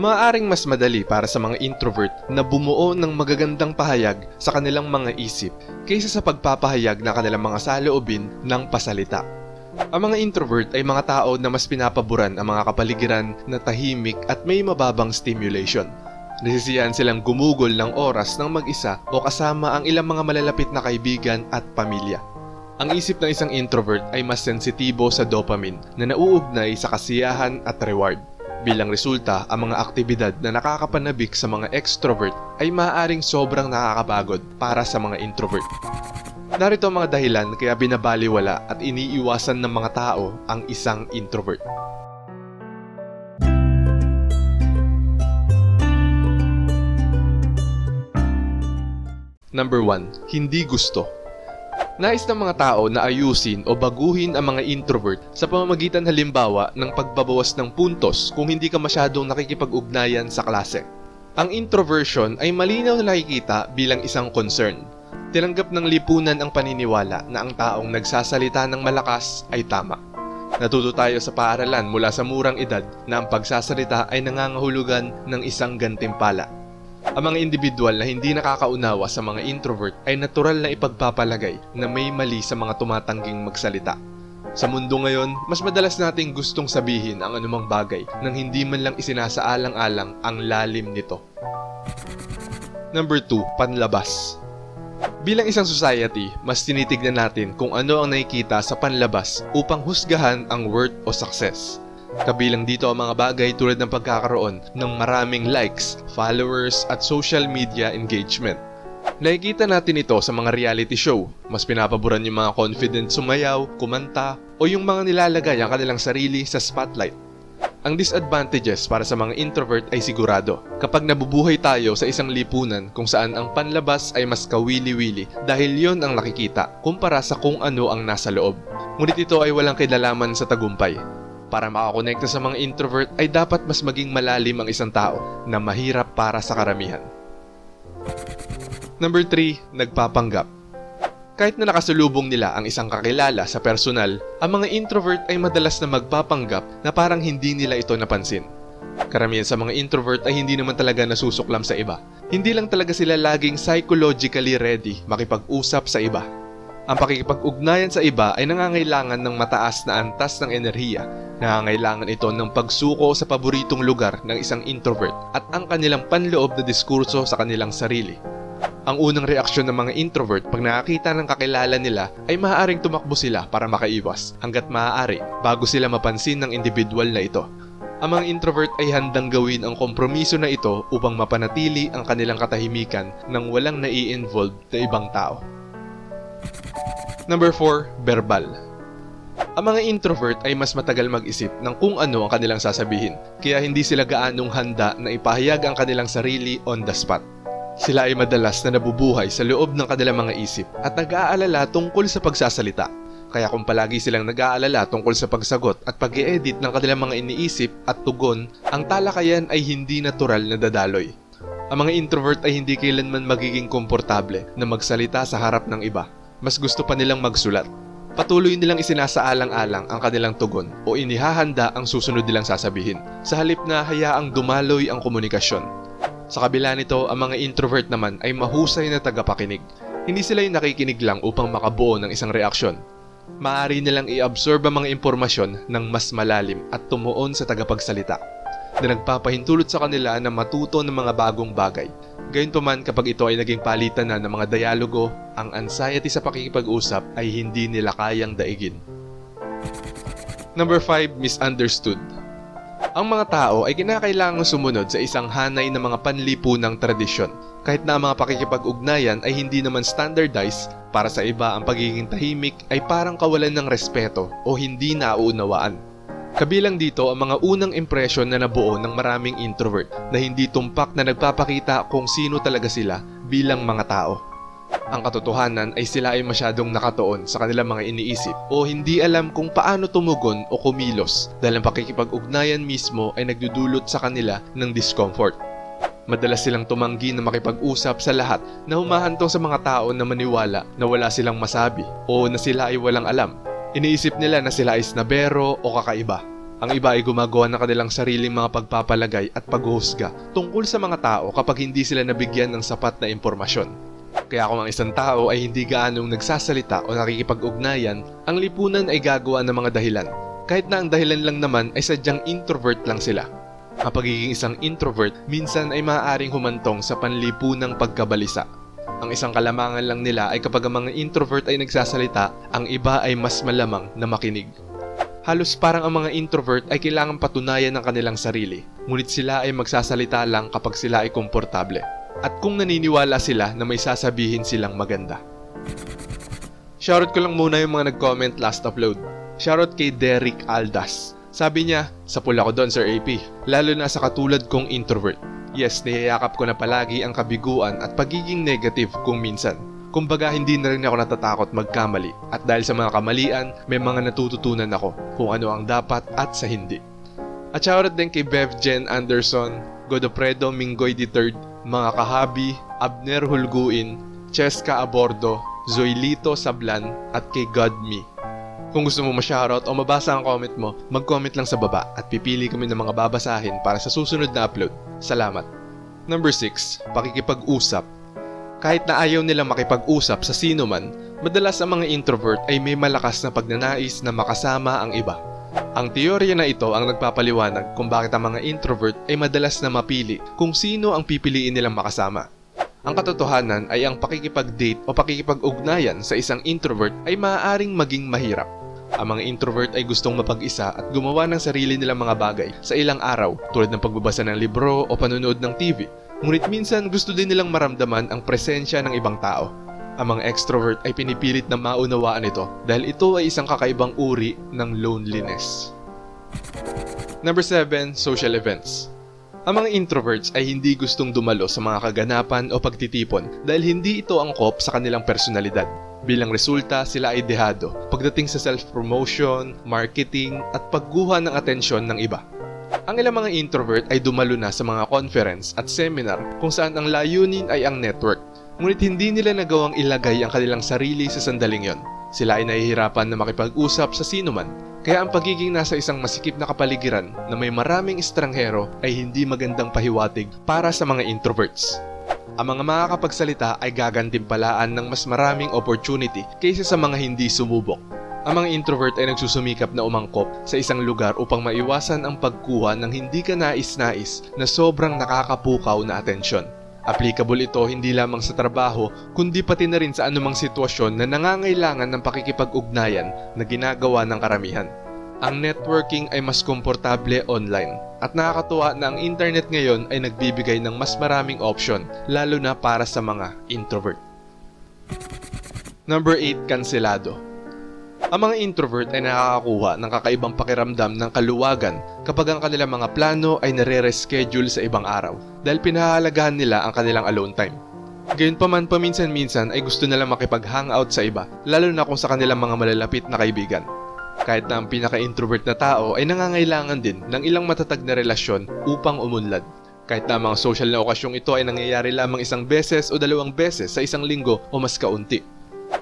Maaaring mas madali para sa mga introvert na bumuo ng magagandang pahayag sa kanilang mga isip kaysa sa pagpapahayag ng kanilang mga saloobin ng pasalita. Ang mga introvert ay mga tao na mas pinapaboran ang mga kapaligiran na tahimik at may mababang stimulation. Nasisiyahan silang gumugol ng oras ng mag-isa o kasama ang ilang mga malalapit na kaibigan at pamilya. Ang isip ng isang introvert ay mas sensitibo sa dopamine na nauugnay sa kasiyahan at reward. Bilang resulta, ang mga aktibidad na nakakapanabik sa mga extrovert ay maaaring sobrang nakakapagod para sa mga introvert. Narito ang mga dahilan kaya binabaliwala at iniiwasan ng mga tao ang isang introvert. Number 1. Hindi gusto. Nais ng mga tao na ayusin o baguhin ang mga introvert sa pamamagitan halimbawa ng pagbabawas ng puntos kung hindi ka masyadong nakikipag-ugnayan sa klase. Ang introversion ay malinaw na nakikita bilang isang concern. Tinanggap ng lipunan ang paniniwala na ang taong nagsasalita ng malakas ay tama. Natuto tayo sa paaralan mula sa murang edad na ang pagsasalita ay nangangahulugan ng isang gantimpala. Ang mga individual na hindi nakakaunawa sa mga introvert ay natural na ipagpapalagay na may mali sa mga tumatangging magsalita. Sa mundo ngayon, mas madalas nating gustong sabihin ang anumang bagay nang hindi man lang isinasaalang-alang ang lalim nito. Number 2, panlabas. Bilang isang society, mas tinitignan natin kung ano ang nakikita sa panlabas upang husgahan ang worth o success. Kabilang dito ang mga bagay tulad ng pagkakaroon ng maraming likes, followers at social media engagement. Nakikita natin ito sa mga reality show. Mas pinapaboran yung mga confident sumayaw, kumanta, o yung mga nilalagay ang kanilang sarili sa spotlight. Ang disadvantages para sa mga introvert ay sigurado. Kapag nabubuhay tayo sa isang lipunan kung saan ang panlabas ay mas kawili-wili dahil yon ang nakikita kumpara sa kung ano ang nasa loob. Ngunit ito ay walang kinalaman sa tagumpay. Para makakonekta sa mga introvert ay dapat mas maging malalim ang isang tao na mahirap para sa karamihan. Number 3, nagpapanggap. Kahit na nakasulubong nila ang isang kakilala sa personal, ang mga introvert ay madalas na magpapanggap na parang hindi nila ito napansin. Karamihan sa mga introvert ay hindi naman talaga nasusuklam sa iba. Hindi lang talaga sila laging psychologically ready makipag-usap sa iba. Ang pakikipag-ugnayan sa iba ay nangangailangan ng mataas na antas ng enerhiya. Nangangailangan ito ng pagsuko sa paboritong lugar ng isang introvert at ang kanilang panloob na diskurso sa kanilang sarili. Ang unang reaksyon ng mga introvert pag nakakita ng kakilala nila ay maaaring tumakbo sila para makaiwas hanggat maaari bago sila mapansin ng individual na ito. Ang mga introvert ay handang gawin ang kompromiso na ito upang mapanatili ang kanilang katahimikan nang walang nai-involve na ibang tao. Number 4, verbal. Ang mga introvert ay mas matagal mag-isip ng kung ano ang kanilang sasabihin, kaya hindi sila gaanong handa na ipahayag ang kanilang sarili on the spot. Sila ay madalas na nabubuhay sa loob ng kanilang mga isip at nag-aalala tungkol sa pagsasalita. Kaya kung palagi silang nag-aalala tungkol sa pagsagot at pag edit ng kanilang mga iniisip at tugon, ang talakayan ay hindi natural na dadaloy. Ang mga introvert ay hindi kailanman magiging komportable na magsalita sa harap ng iba. Mas gusto pa nilang magsulat. Patuloy nilang isinasaalang-alang ang kanilang tugon o inihahanda ang susunod nilang sasabihin sa halip na hayaang dumaloy ang komunikasyon. Sa kabila nito, ang mga introvert naman ay mahusay na tagapakinig. Hindi sila yung nakikinig lang upang makabuo ng isang reaksyon. Maaari nilang i-absorb ang mga impormasyon ng mas malalim at tumuon sa tagapagsalita na nagpapahintulot sa kanila na matuto ng mga bagong bagay. Gayunpaman kapag ito ay naging palitan na ng mga dialogo, ang anxiety sa pakikipag-usap ay hindi nila kayang daigin. Number 5, misunderstood. Ang mga tao ay kinakailangang sumunod sa isang hanay ng mga panlipunang tradisyon. Kahit na ang mga pakikipag-ugnayan ay hindi naman standardized, para sa iba ang pagiging tahimik ay parang kawalan ng respeto o hindi nauunawaan. Kabilang dito ang mga unang impresyon na nabuo ng maraming introvert na hindi tumpak na nagpapakita kung sino talaga sila bilang mga tao. Ang katotohanan ay sila ay masyadong nakatuon sa kanilang mga iniisip o hindi alam kung paano tumugon o kumilos dahil ang pakikipag-ugnayan mismo ay nagdudulot sa kanila ng discomfort. Madalas silang tumanggi na makipag-usap sa lahat na humahantong sa mga tao na maniwala na wala silang masabi o na sila ay walang alam. Iniisip nila na sila ay snabero o kakaiba. Ang iba ay gumagawa ng kanilang sariling mga pagpapalagay at paghuhusga tungkol sa mga tao kapag hindi sila nabigyan ng sapat na impormasyon. Kaya kung ang isang tao ay hindi gaanong nagsasalita o nakikipag-ugnayan, ang lipunan ay gagawa ng mga dahilan. Kahit na ang dahilan lang naman ay sadyang introvert lang sila. Ang pagiging isang introvert minsan ay maaaring humantong sa panlipunang pagkabalisa. Ang isang kalamangan lang nila ay kapag ang mga introvert ay nagsasalita, ang iba ay mas malamang na makinig. Halos parang ang mga introvert ay kailangang patunayan ng kanilang sarili, ngunit sila ay magsasalita lang kapag sila ay komportable. At kung naniniwala sila na may sasabihin silang maganda. Shoutout ko lang muna yung mga nag-comment last upload. Shoutout kay Derek Aldas. Sabi niya, sa pula ko doon Sir AP, lalo na sa katulad kong introvert. Yes, niyayakap ko na palagi ang kabiguan at pagiging negative kung minsan. Kumbaga hindi na rin ako natatakot magkamali at dahil sa mga kamalian, may mga natututunan ako kung ano ang dapat at sa hindi. At shoutout din kay Bev Jen Anderson, Godofredo Mingoy III, mga kahabi, Abner Hulguin, Cheska Abordo, Zoilito Sablan at kay Godme. Kung gusto mo ma-shoutout o mabasa ang comment mo, mag-comment lang sa baba at pipili kami ng mga babasahin para sa susunod na upload. Salamat. Number 6. Pakikipag-usap. Kahit na ayaw nilang makipag-usap sa sino man, madalas ang mga introvert ay may malakas na pagnanais na makasama ang iba. Ang teorya na ito ang nagpapaliwanag kung bakit ang mga introvert ay madalas na mapili kung sino ang pipiliin nilang makasama. Ang katotohanan ay ang pakikipag-date o pakikipag-ugnayan sa isang introvert ay maaaring maging mahirap. Ang mga introvert ay gustong mapag-isa at gumawa ng sarili nilang mga bagay sa ilang araw tulad ng pagbabasa ng libro o panonood ng TV. Ngunit minsan gusto din nilang maramdaman ang presensya ng ibang tao. Ang mga extrovert ay pinipilit na maunawaan ito dahil ito ay isang kakaibang uri ng loneliness. Number 7. Social events. Ang mga introverts ay hindi gustong dumalo sa mga kaganapan o pagtitipon dahil hindi ito angkop sa kanilang personalidad. Bilang resulta, sila ay dehado pagdating sa self-promotion, marketing, at pagguha ng atensyon ng iba. Ang ilang mga introvert ay dumalo na sa mga conference at seminar kung saan ang layunin ay ang network. Ngunit hindi nila nagawang ilagay ang kanilang sarili sa sandaling yon. Sila ay nahihirapan na makipag-usap sa sino man. Kaya ang pagiging nasa isang masikip na kapaligiran na may maraming estranghero ay hindi magandang pahiwatig para sa mga introverts. Ang mga makakapagsalita ay gagantimpalaan ng mas maraming opportunity kaysa sa mga hindi sumubok. Ang mga introvert ay nagsusumikap na umangkop sa isang lugar upang maiwasan ang pagkuha ng hindi ka nais-nais na sobrang nakakapukaw na atensyon. Applicable ito hindi lamang sa trabaho, kundi pati na rin sa anumang sitwasyon na nangangailangan ng pakikipag-ugnayan na ginagawa ng karamihan. Ang networking ay mas komportable online at nakakatuwa na ang internet ngayon ay nagbibigay ng mas maraming option lalo na para sa mga introvert. Number 8, kanselado. Ang mga introvert ay nakakakuha ng kakaibang pakiramdam ng kaluwagan kapag ang kanilang mga plano ay nare-reschedule sa ibang araw dahil pinahahalagahan nila ang kanilang alone time. Gayunpaman paminsan-minsan ay gusto nilang makipag-hangout sa iba lalo na kung sa kanilang mga malalapit na kaibigan. Kahit na ang pinaka-introvert na tao ay nangangailangan din ng ilang matatag na relasyon upang umunlad. Kahit na mga social na okasyong ito ay nangyayari lamang isang beses o dalawang beses sa isang linggo o mas kaunti.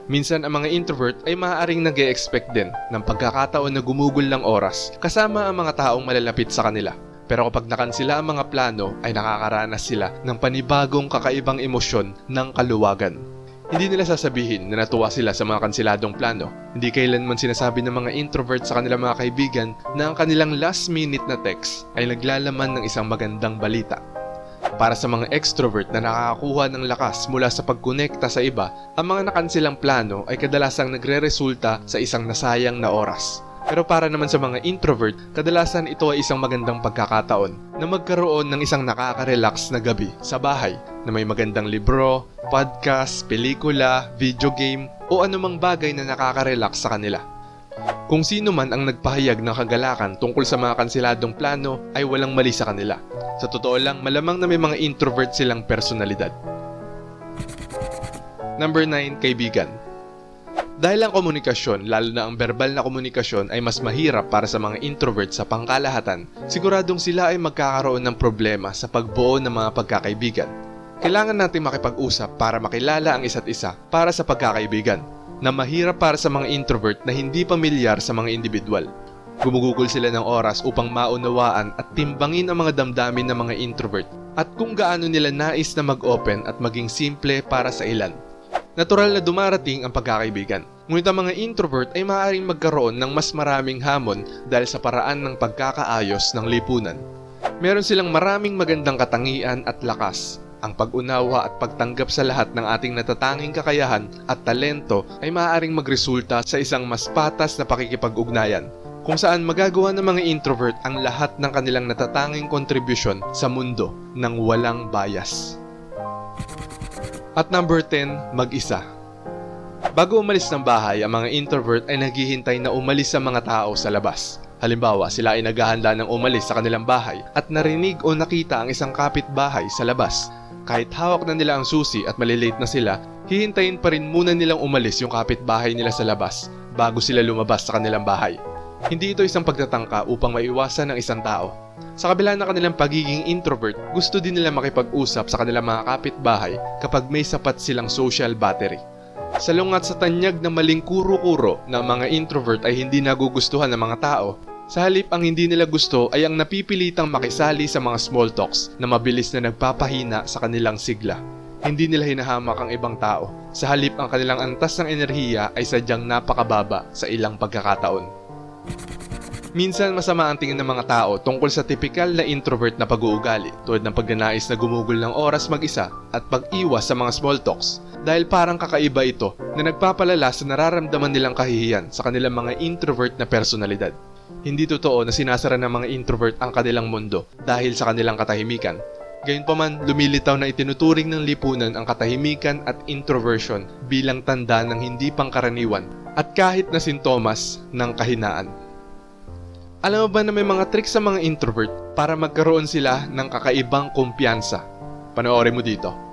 Minsan ang mga introvert ay maaaring nag expect din ng pagkakataon na gumugol ng oras kasama ang mga taong malalapit sa kanila. Pero kapag nakansila ang mga plano ay nakakaranas sila ng panibagong kakaibang emosyon ng kaluwagan. Hindi nila sasabihin na natuwa sila sa mga kansiladong plano. Hindi kailanman sinasabi ng mga introvert sa kanilang mga kaibigan na ang kanilang last minute na text ay naglalaman ng isang magandang balita. Para sa mga extrovert na nakakakuha ng lakas mula sa pagkonekta sa iba, ang mga nakansilang plano ay kadalasang nagre-resulta sa isang nasayang na oras. Pero para naman sa mga introvert, kadalasan ito ay isang magandang pagkakataon na magkaroon ng isang nakaka-relax na gabi sa bahay na may magandang libro, podcast, pelikula, video game o anumang bagay na nakaka-relax sa kanila. Kung sino man ang nagpahayag ng kagalakan tungkol sa mga kansiladong plano ay walang mali sa kanila. Sa totoo lang, malamang na may mga introvert silang personalidad. Number 9, kaibigan. Dahil ang komunikasyon, lalo na ang verbal na komunikasyon ay mas mahirap para sa mga introvert sa pangkalahatan, siguradong sila ay magkakaroon ng problema sa pagbuo ng mga pagkakaibigan. Kailangan natin makipag-usap para makilala ang isa't isa para sa pagkakaibigan, na mahirap para sa mga introvert na hindi pamilyar sa mga individual. Gumugugol sila ng oras upang maunawaan at timbangin ang mga damdamin ng mga introvert at kung gaano nila nais na mag-open at maging simple para sa ilan. Natural na dumarating ang pagkakaibigan. Ngunit ang mga introvert ay maaaring magkaroon ng mas maraming hamon dahil sa paraan ng pagkakaayos ng lipunan. Meron silang maraming magandang katangian at lakas. Ang pag-unawa at pagtanggap sa lahat ng ating natatanging kakayahan at talento ay maaaring magresulta sa isang mas patas na pakikipag-ugnayan kung saan magagawa ng mga introvert ang lahat ng kanilang natatanging kontribusyon sa mundo ng walang bias. At number 10, mag-isa. Bago umalis ng bahay, ang mga introvert ay naghihintay na umalis sa mga tao sa labas. Halimbawa, sila ay naghahanda ng umalis sa kanilang bahay at narinig o nakita ang isang kapitbahay sa labas. Kahit hawak na nila ang susi at malilate na sila, hihintayin pa rin muna nilang umalis yung kapitbahay nila sa labas bago sila lumabas sa kanilang bahay. Hindi ito isang pagtatangka upang maiwasan ng isang tao. Sa kabila ng kanilang pagiging introvert, gusto din nila makipag-usap sa kanilang mga kapitbahay kapag may sapat silang social battery. Salungat sa tanyag na maling kuro-kuro na mga introvert ay hindi nagugustuhan ng mga tao, sa halip ang hindi nila gusto ay ang napipilitang makisali sa mga small talks na mabilis na nagpapahina sa kanilang sigla. Hindi nila hinahamak ang ibang tao. Sa halip ang kanilang antas ng enerhiya ay sadyang napakababa sa ilang pagkakataon. Minsan masama ang tingin ng mga tao tungkol sa tipikal na introvert na pag-uugali tulad ng pagnanais na gumugol ng oras mag-isa at pag-iwas sa mga small talks dahil parang kakaiba ito na nagpapalala sa nararamdaman nilang kahihiyan sa kanilang mga introvert na personalidad. Hindi totoo na sinasara ng mga introvert ang kanilang mundo dahil sa kanilang katahimikan. Gayunpaman, lumilitaw na itinuturing ng lipunan ang katahimikan at introversion bilang tanda ng hindi pangkaraniwan at kahit na sintomas ng kahinaan. Alam mo ba na may mga tricks sa mga introvert para magkaroon sila ng kakaibang kumpiyansa? Panoorin mo dito.